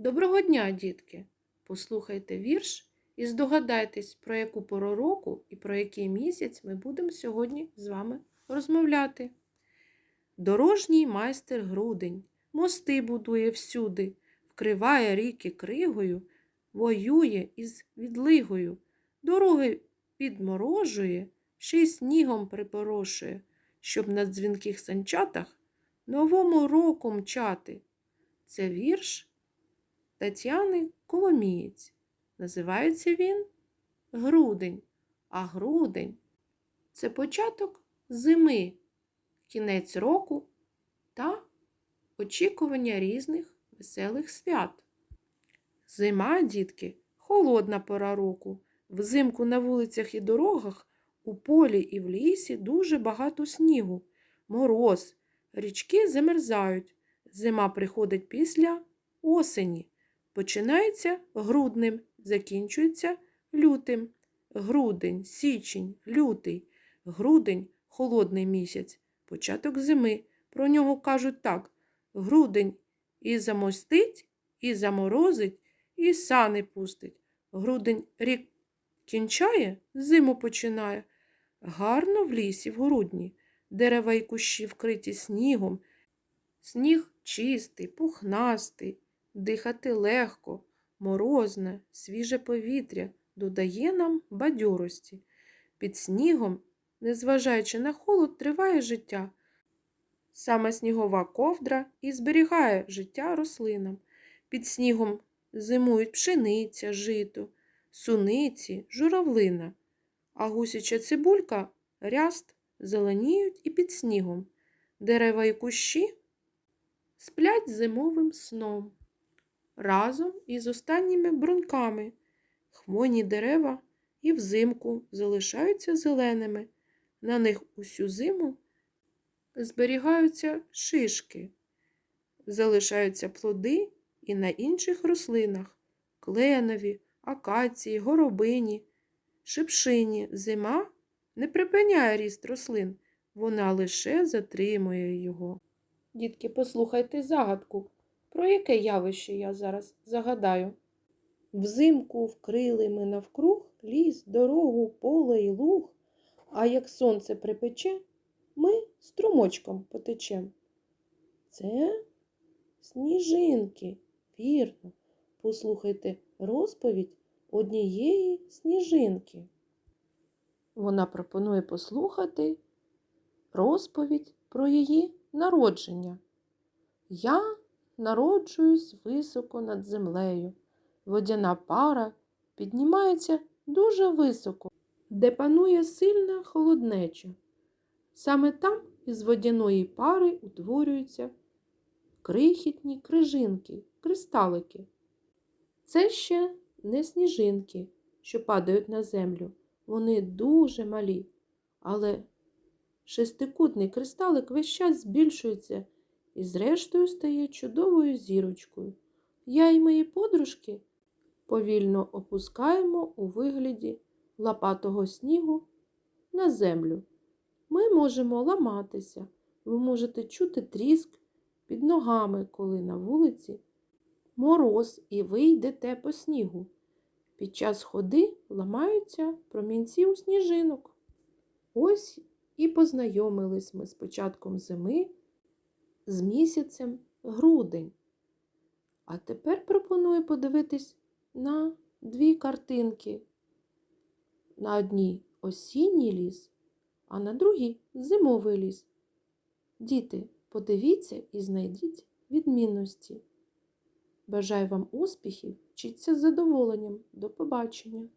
Доброго дня, дітки! Послухайте вірш і здогадайтесь, про яку пору року і про який місяць ми будемо сьогодні з вами розмовляти. Дорожній майстер грудень, мости будує всюди, вкриває ріки кригою, воює із відлигою, дороги підморожує, ще й снігом припорошує, щоб на дзвінких санчатах новому року мчати. Це вірш Тетяни Коломієць. Називається він Грудень. А грудень це початок зими, кінець року та очікування різних веселих свят. Зима, дітки, холодна пора року. Взимку на вулицях і дорогах, у полі і в лісі дуже багато снігу, мороз, річки замерзають. Зима приходить після осені. Починається груднем, закінчується лютим. Грудень, січень, лютий. Грудень холодний місяць, початок зими. Про нього кажуть так: грудень і замостить, і заморозить, і сани пустить. Грудень рік кінчає, зиму починає. Гарно в лісі в грудні, дерева й кущі вкриті снігом. Сніг чистий, пухнастий, дихати легко, морозне, свіже повітря додає нам бадьорості. Під снігом, незважаючи на холод, триває життя. Саме снігова ковдра і зберігає життя рослинам. Під снігом зимують пшениця, жито, суниці, журавлина, а гусяча цибулька, ряст зеленіють і під снігом. Дерева і кущі сплять зимовим сном. Разом із останніми бруньками хвойні дерева і взимку залишаються зеленими. На них усю зиму зберігаються шишки, залишаються плоди і на інших рослинах кленові, акації, горобині, шипшині. Зима не припиняє ріст рослин, вона лише затримує його. Дітки, послухайте загадку, про яке явище я зараз загадаю. Взимку вкрили ми навкруг ліс, дорогу, поле й луг, а як сонце припече, ми струмочком потечем. Це сніжинки, вірно. Послухайте розповідь однієї сніжинки. Вона пропонує послухати розповідь про її народження. Я народжуюсь високо над землею. Водяна пара піднімається дуже високо, де панує сильна холоднеча. Саме там із водяної пари утворюються крихітні крижинки, кристалики. Це ще не сніжинки, що падають на землю. Вони дуже малі, але шестикутний кристалик весь час збільшується і, зрештою, стає чудовою зірочкою. Я і мої подружки повільно опускаємо у вигляді лопатого снігу на землю. Ми можемо ламатися, ви можете чути тріск під ногами, коли на вулиці мороз і ви йдете по снігу. Під час ходи ламаються промінці у сніжинок. Ось і познайомились ми з початком зими з місяцем грудень. А тепер пропоную подивитись на дві картинки. На одній осінній ліс, а на другій зимовий ліс. Діти, подивіться і знайдіть відмінності. Бажаю вам успіхів, вчіться з задоволенням. До побачення!